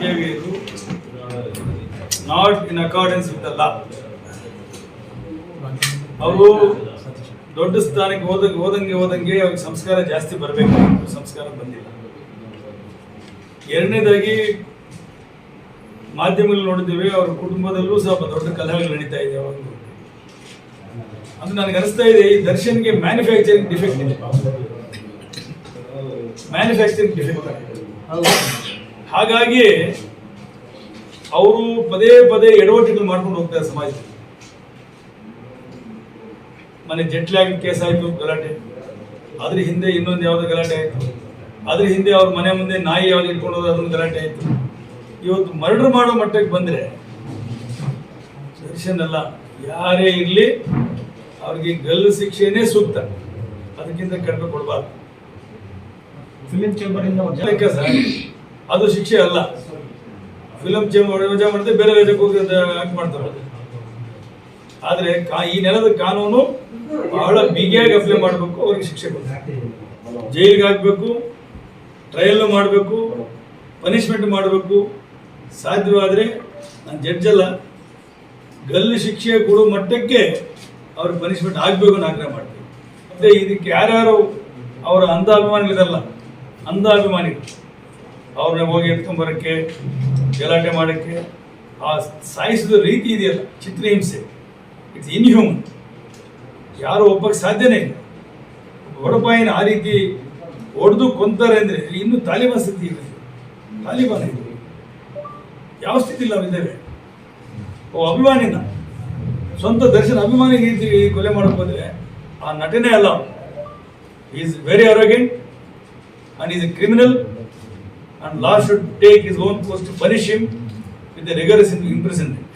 behavior not in accordance with the. ಅವರು ದೊಡ್ಡ ಸ್ಥಾನಕ್ಕೆ ಹೋದ ಹೋದಂಗೆ ಹೋದಂಗೆ ಅವ್ರಿಗೆ ಸಂಸ್ಕಾರ ಜಾಸ್ತಿ ಬರಬೇಕು. ಸಂಸ್ಕಾರ ಬಂದಿಲ್ಲ. ಎರಡನೇದಾಗಿ ಮಾಧ್ಯಮಗಳು ನೋಡಿದ್ದೇವೆ, ಅವ್ರ ಕುಟುಂಬದಲ್ಲೂ ಸ್ವಲ್ಪ ದೊಡ್ಡ ಕಲಹಗಳು ನಡೀತಾ ಇದೆ ಅವರು ಅದು ನನಗೆ ಅನಿಸ್ತಾ ಇದೆ, ಈ ದರ್ಶನ್ಗೆ ಮ್ಯಾನುಫ್ಯಾಕ್ಚರಿಂಗ್ ಡಿಫೆಕ್ಟ್ ಇದೆ. ಮ್ಯಾನುಫ್ಯಾಕ್ಚರಿಂಗ್ ಡಿಫೆಕ್ಟ್ ಹಾಗಾಗಿ ಅವರು ಪದೇ ಪದೇ ಎಡವಟ್ಟುಗಳು ಮಾಡ್ಕೊಂಡು ಹೋಗ್ತಾರೆ ಸಮಾಜದಲ್ಲಿ ಮನೆ ಜೆಟ್ಲಾಗ್ ಕೇಸ್ ಆಯ್ತು ಗಲಾಟೆ. ಅದ್ರ ಹಿಂದೆ ಇನ್ನೊಂದು ಯಾವ್ದು ಗಲಾಟೆ ಆಯ್ತು. ಅದ್ರ ಹಿಂದೆ ಅವ್ರ ಮನೆ ಮುಂದೆ ನಾಯಿ ಯಾವ್ದು ಇಟ್ಕೊಂಡು ಹೋದ್ರೆ ಅದೊಂದು ಗಲಾಟೆ ಆಯ್ತು. ಇವತ್ತು ಮರ್ಡರ್ ಮಾಡೋ ಮಟ್ಟಕ್ಕೆ ಬಂದ್ರೆ ದರ್ಶನ್ ಅಲ್ಲ ಯಾರೇ ಇರಲಿ ಅವ್ರಿಗೆ ಗಲ್ಲು ಶಿಕ್ಷೆನೇ ಸೂಕ್ತ. ಅದಕ್ಕಿಂತ ಕಡಿಮೆ ಕೊಡಬಾರ್ದು. ಫಿಲಿಂ ಚೇಂಬರ್ ಇಂದ ವಜಾ- ಲೆಕ್ಕ ಸರ್ ಅದು ಶಿಕ್ಷೆ ಅಲ್ಲ. ಫಿಲಂ ಚೇಂಬರ್ ವಜಾ ಮಾಡಿದ್ರೆ ಬೇರೆ ರಾಜ್ಯಕ್ಕೆ ಹೋಗಿ ಆಕ್ಟ್ ಮಾಡ್ತಾರೆ. ಆದ್ರೆ ಈ ನೆಲದ ಕಾನೂನು ಬಹಳ ಬಿಗಿಯಾಗಿ ಅಪ್ಲೈ ಮಾಡಬೇಕು, ಅವ್ರಿಗೆ ಶಿಕ್ಷೆ ಜೈಲಿಗೆ ಹಾಕ್ಬೇಕು ಟ್ರಯಲ್ ಮಾಡಬೇಕು ಪನಿಷ್ಮೆಂಟ್ ಮಾಡಬೇಕು. ಸಾಧ್ಯವಾದರೆ ನಾನು ಜಡ್ಜ್ ಅಲ್ಲ. ಗಲ್ಲು ಶಿಕ್ಷೆ ಕೊಡೋ ಮಟ್ಟಕ್ಕೆ ಅವ್ರಿಗೆ ಪನಿಷ್ಮೆಂಟ್ ಆಗಬೇಕು ಅಂತ ಆಗ್ರಹ ಮಾಡ್ತೀವಿ ಮತ್ತೆ ಇದಕ್ಕೆ ಯಾರ್ಯಾರು ಅವರ ಅಂಧ ಅಭಿಮಾನಿಗಳಿರಲ್ಲ ಅಂಧ ಅಭಿಮಾನಿಗಳು ಅವ್ರನ್ನ ಹೋಗಿ ಎತ್ಕೊಂಬರೋಕ್ಕೆ, ಗಲಾಟೆ ಮಾಡೋಕ್ಕೆ, ಆ ಸಾಯಿಸಿದ ರೀತಿ ಇದೆಯಲ್ಲ, ಚಿತ್ರಹಿಂಸೆ. ಇಟ್ಸ್ ಇನ್ಹ್ಯೂಮನ್ ಯಾರು ಒಬ್ಬಕ್ಕೆ ಸಾಧ್ಯನೇ ಇಲ್ಲ. ಒಡಪಾಯಿನ ಆ ರೀತಿ ಹೊಡೆದು ಕೊಂತಾರೆ ಅಂದರೆ ಇನ್ನೂ ತಾಲಿಬಾನ್ ಸ್ಥಿತಿ ಇದೆ. ತಾಲಿಬಾನ್ ಇದೆ. ಯಾವ ಸ್ಥಿತಿ ಇಲ್ಲ ನಾವಿದ್ದೇವೆ ಓ, ಅಭಿಮಾನಿನ. ಸ್ವಂತ ದರ್ಶನ ಅಭಿಮಾನಿ ರೀತಿ ಕೊಲೆ ಮಾಡೋಕೆ ಹೋದ್ರೆ ಆ ನಟನೆ ಅಲ್ಲ. Is very arrogant and is a criminal and law should take his own course to punish him with a rigorous imprisonment.